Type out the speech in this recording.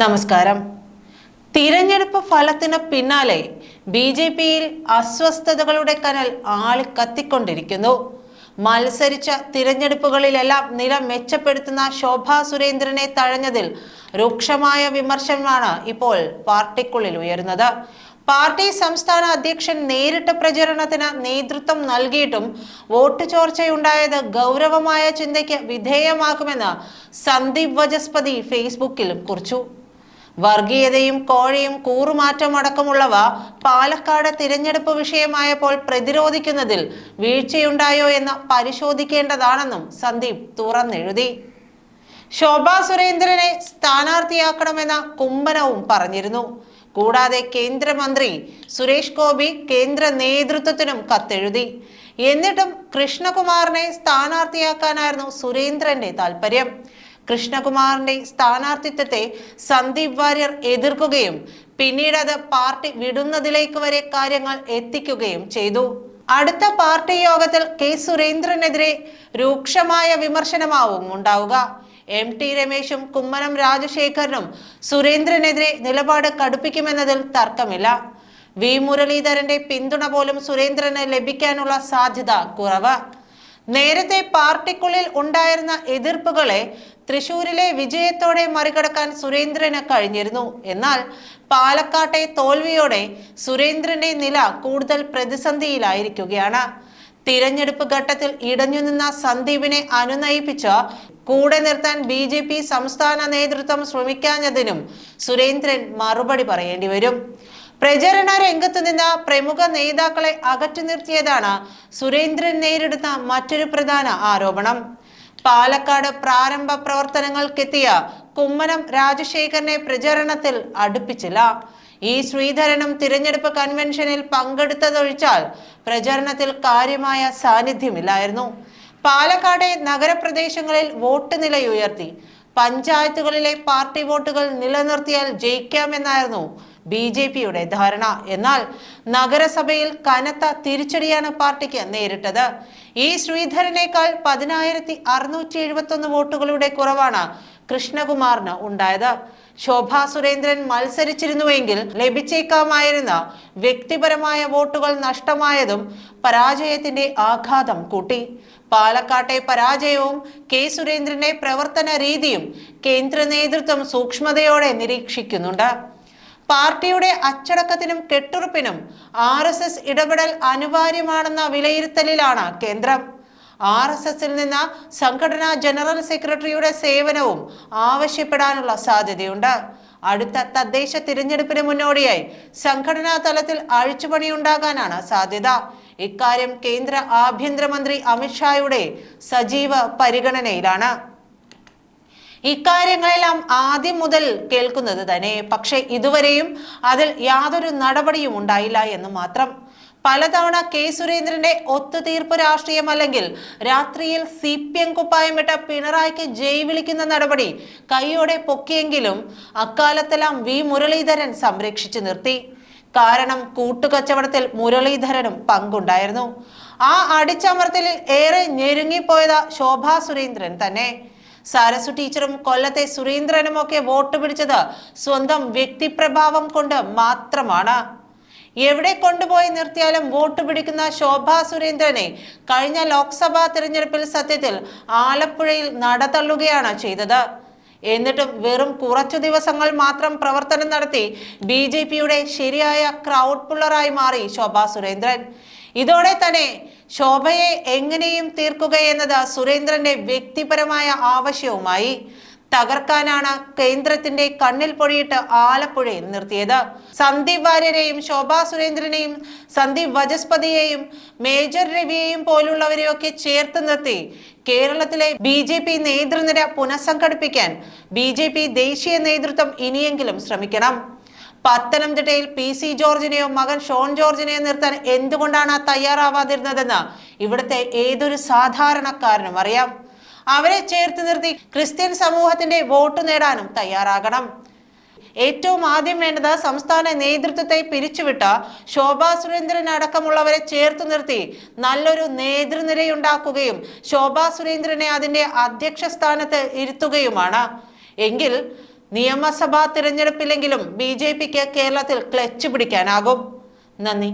നമസ്കാരം. തിരഞ്ഞെടുപ്പ് ഫലത്തിന് പിന്നാലെ ബി ജെ പിയിൽ അസ്വസ്ഥതകളുടെ കനൽ ആളി കത്തിക്കൊണ്ടിരിക്കുന്നു. മത്സരിച്ച തിരഞ്ഞെടുപ്പുകളിലെല്ലാം നില മെച്ചപ്പെടുത്തുന്ന ശോഭ സുരേന്ദ്രനെ തഴഞ്ഞതിൽ രൂക്ഷമായ വിമർശനമാണ് ഇപ്പോൾ പാർട്ടിക്കുള്ളിൽ ഉയരുന്നത്. പാർട്ടി സംസ്ഥാന അധ്യക്ഷൻ നേരിട്ട് പ്രചരണത്തിന് നേതൃത്വം നൽകിയിട്ടും വോട്ട് ചോർച്ചയുണ്ടായത് ഗൗരവമായ ചിന്തയ്ക്ക് വിധേയമാക്കുമെന്ന് സന്ദീപ് വജസ്പതി ഫേസ്ബുക്കിലും കുറിച്ചു. വർഗീയതയും കോഴയും കൂറുമാറ്റം അടക്കമുള്ളവ പാലക്കാട് തിരഞ്ഞെടുപ്പ് വിഷയമായപ്പോൾ പ്രതിരോധിക്കുന്നതിൽ വീഴ്ചയുണ്ടായോ എന്ന് പരിശോധിക്കേണ്ടതാണെന്നും സന്ദീപ് തുറന്നെഴുതി. ശോഭാ സുരേന്ദ്രനെ സ്ഥാനാർത്ഥിയാക്കണമെന്ന കുമ്മനവും പറഞ്ഞിരുന്നു. കൂടാതെ കേന്ദ്രമന്ത്രി സുരേഷ് ഗോപി കേന്ദ്ര നേതൃത്വത്തിനും കത്തെഴുതി. എന്നിട്ടും കൃഷ്ണകുമാറിനെ സ്ഥാനാർത്ഥിയാക്കാനായിരുന്നു സുരേന്ദ്രന്റെ താല്പര്യം കൃഷ്ണകുമാറിന്റെ സ്ഥാനാർത്ഥിത്വത്തെ സന്ദീപ് വാര്യർ എതിർക്കുകയും പിന്നീട് അത് പാർട്ടി വിടുന്നതിലേക്ക് വരെ കാര്യങ്ങൾ എത്തിക്കുകയും ചെയ്തു. അടുത്ത പാർട്ടി യോഗത്തിൽ കെ സുരേന്ദ്രനെതിരെ രൂക്ഷമായ വിമർശനമാവും ഉണ്ടാവുക. എം ടി രമേശും കുമ്മനം രാജശേഖരനും സുരേന്ദ്രനെതിരെ നിലപാട് കടുപ്പിക്കുമെന്നതിൽ തർക്കമില്ല. വി മുരളീധരന്റെ പിന്തുണ പോലും സുരേന്ദ്രന് ലഭിക്കാനുള്ള സാധ്യത കുറവ്. നേരത്തെ പാർട്ടിക്കുള്ളിൽ ഉണ്ടായിരുന്ന എതിർപ്പുകളെ തൃശൂരിലെ വിജയത്തോടെ മറികടക്കാൻ സുരേന്ദ്രന് കഴിഞ്ഞിരുന്നു. എന്നാൽ പാലക്കാട്ടെ തോൽവിയോടെ സുരേന്ദ്രന്റെ നില കൂടുതൽ പ്രതിസന്ധിയിലായിരിക്കുകയാണ്. തിരഞ്ഞെടുപ്പ് ഘട്ടത്തിൽ ഇടഞ്ഞു നിന്ന സന്ദീപിനെ അനുനയിപ്പിച്ച കൂടെ നിർത്താൻ ബി ജെ പി സംസ്ഥാന നേതൃത്വം ശ്രമിക്കാഞ്ഞതിനും സുരേന്ദ്രൻ മറുപടി പറയേണ്ടി വരും. പ്രചരണ രംഗത്തു നിന്ന് പ്രമുഖ നേതാക്കളെ അകറ്റി നിർത്തിയതാണ് സുരേന്ദ്രൻ നേരിടുന്ന മറ്റൊരു പ്രധാന ആരോപണം. പാലക്കാട് പ്രാരംഭ പ്രവർത്തനങ്ങൾക്കെത്തിയ കുമ്മനം രാജശേഖരനെ പ്രചരണത്തിൽ അടുപ്പിച്ചില്ല. ഈ ശ്രീധരനും തിരഞ്ഞെടുപ്പ് കൺവെൻഷനിൽ പങ്കെടുത്തതൊഴിച്ചാൽ പ്രചരണത്തിൽ കാര്യമായ സാന്നിധ്യമില്ലായിരുന്നു. പാലക്കാടെ നഗരപ്രദേശങ്ങളിൽ വോട്ട് നിലയുയർത്തി. പഞ്ചായത്തുകളിലെ പാർട്ടി വോട്ടുകൾ നിലനിർത്തിയാൽ ജയിക്കാമെന്നായിരുന്നു ബി ജെ പിയുടെ ധാരണ. എന്നാൽ നഗരസഭയിൽ കനത്ത തിരിച്ചടിയാണ് പാർട്ടിക്ക് നേരിട്ടത്. ഇ ശ്രീധരനേക്കാൾ പതിനായിരത്തി അറുന്നൂറ്റി എഴുപത്തൊന്ന് വോട്ടുകളുടെ കുറവാണ് കൃഷ്ണകുമാറിന് ഉണ്ടായത്. ശോഭാ സുരേന്ദ്രൻ മത്സരിച്ചിരുന്നുവെങ്കിൽ ലഭിച്ചേക്കാമായിരുന്ന വ്യക്തിപരമായ വോട്ടുകൾ നഷ്ടമായതും പരാജയത്തിന്റെ ആഘാതം കൂട്ടി. പാലക്കാട്ടെ പരാജയവും കെ സുരേന്ദ്രന്റെ പ്രവർത്തന രീതിയും കേന്ദ്ര നേതൃത്വം സൂക്ഷ്മതയോടെ നിരീക്ഷിക്കുന്നുണ്ട്. പാർട്ടിയുടെ അച്ചടക്കത്തിനും കെട്ടുറപ്പിനും ആർ എസ് എസ് ഇടപെടൽ അനിവാര്യമാണെന്ന വിലയിരുത്തലിലാണ് കേന്ദ്രം. ആർ എസ് എസിൽ നിന്ന് സംഘടനാ ജനറൽ സെക്രട്ടറിയുടെ സേവനവും ആവശ്യപ്പെടാനുള്ള സാധ്യതയുണ്ട്. അടുത്ത തദ്ദേശ തിരഞ്ഞെടുപ്പിന് മുന്നോടിയായി സംഘടനാ തലത്തിൽ അഴിച്ചുപണിയുണ്ടാകാനാണ് സാധ്യത. ഇക്കാര്യം കേന്ദ്ര ആഭ്യന്തരമന്ത്രി അമിത്ഷായുടെ സജീവ പരിഗണനയിലാണ്. ഇക്കാര്യങ്ങളെല്ലാം ആദ്യം മുതൽ കേൾക്കുന്നത് തന്നെ. പക്ഷേ ഇതുവരെയും അതിൽ യാതൊരു നടപടിയും ഉണ്ടായില്ല എന്ന് മാത്രം. പലതവണ കെ സുരേന്ദ്രന്റെ ഒത്തുതീർപ്പ് രാഷ്ട്രീയം അല്ലെങ്കിൽ രാത്രിയിൽ സി പി എം കുപ്പായമിട്ട പിണറായിക്ക് ജയ് വിളിക്കുന്ന നടപടി കൈയോടെ പൊക്കിയെങ്കിലും അക്കാലത്തെല്ലാം വി മുരളീധരൻ സംരക്ഷിച്ചു നിർത്തി. കാരണം കൂട്ടുകച്ചവടത്തിൽ മുരളീധരനും പങ്കുണ്ടായിരുന്നു. ആ അടിച്ചമർത്തലിൽ ഏറെ ഞെരുങ്ങിപ്പോയത് ശോഭാ സുരേന്ദ്രൻ തന്നെ. സാരസു ടീച്ചറും കൊല്ലത്തെ സുരേന്ദ്രനും ഒക്കെ വോട്ട് പിടിച്ചത് സ്വന്തം വ്യക്തിപ്രഭാവം കൊണ്ട് മാത്രമാണ്. എവിടെ കൊണ്ടുപോയി നിർത്തിയാലും വോട്ട് പിടിക്കുന്ന ശോഭാ സുരേന്ദ്രനെ കഴിഞ്ഞ ലോക്സഭാ തിരഞ്ഞെടുപ്പിൽ സത്യത്തിൽ ആലപ്പുഴയിൽ നടതള്ളുകയാണ് ചെയ്തത്. എന്നിട്ടും വെറും കുറച്ചു ദിവസങ്ങൾ മാത്രം പ്രവർത്തനം നടത്തി ബി ജെ പിയുടെ ശരിയായ ക്രൗഡ് പുള്ളറായി മാറി ശോഭാ സുരേന്ദ്രൻ. ഇതോടെ തന്നെ ശോഭയെ എങ്ങനെയും തീർക്കുകയെന്നത് സുരേന്ദ്രന്റെ വ്യക്തിപരമായ ആവശ്യവുമായി. തകർക്കാനാണ് കേന്ദ്രത്തിന്റെ കണ്ണിൽ പൊഴിയിട്ട് ആലപ്പുഴയിൽ നിർത്തിയത്. സന്ദീപ് വാര്യരെയും ശോഭാ സുരേന്ദ്രനെയും സന്ദീപ് വജസ്പതിയെയും മേജർ രവിയെയും പോലുള്ളവരെയൊക്കെ ചേർത്ത് നിർത്തി കേരളത്തിലെ ബി ജെ പി നേതൃനിര പുനഃസംഘടിപ്പിക്കാൻ ബി ജെ പി ദേശീയ നേതൃത്വം ഇനിയെങ്കിലും ശ്രമിക്കണം. പത്തനംതിട്ടയിൽ പി സി ജോർജിനെയോ മകൻ ഷോൺ ജോർജിനെയോ നിർത്താൻ എന്തുകൊണ്ടാണ് തയ്യാറാവാതിരുന്നതെന്ന് ഇവിടുത്തെ ഏതൊരു സാധാരണക്കാരനും അറിയാം. അവരെ ചേർത്ത് നിർത്തി ക്രിസ്ത്യൻ സമൂഹത്തിന്റെ വോട്ട് നേടാനും തയ്യാറാകണം. ഏറ്റവും ആദ്യം വേണ്ടത് സംസ്ഥാന നേതൃത്വത്തെ പിരിച്ചുവിട്ട ശോഭാ സുരേന്ദ്രൻ അടക്കമുള്ളവരെ ചേർത്ത് നിർത്തി നല്ലൊരു നേതൃനിരയുണ്ടാക്കുകയും ശോഭാ സുരേന്ദ്രനെ അതിന്റെ അധ്യക്ഷ സ്ഥാനത്ത് ഇരുത്തുകയുമാണ്. എങ്കിൽ നിയമസഭാ തിരഞ്ഞെടുപ്പിലെങ്കിലും ബി ജെ പിക്ക് കേരളത്തിൽ ക്ലച്ച് പിടിക്കാനാകും. നന്ദി.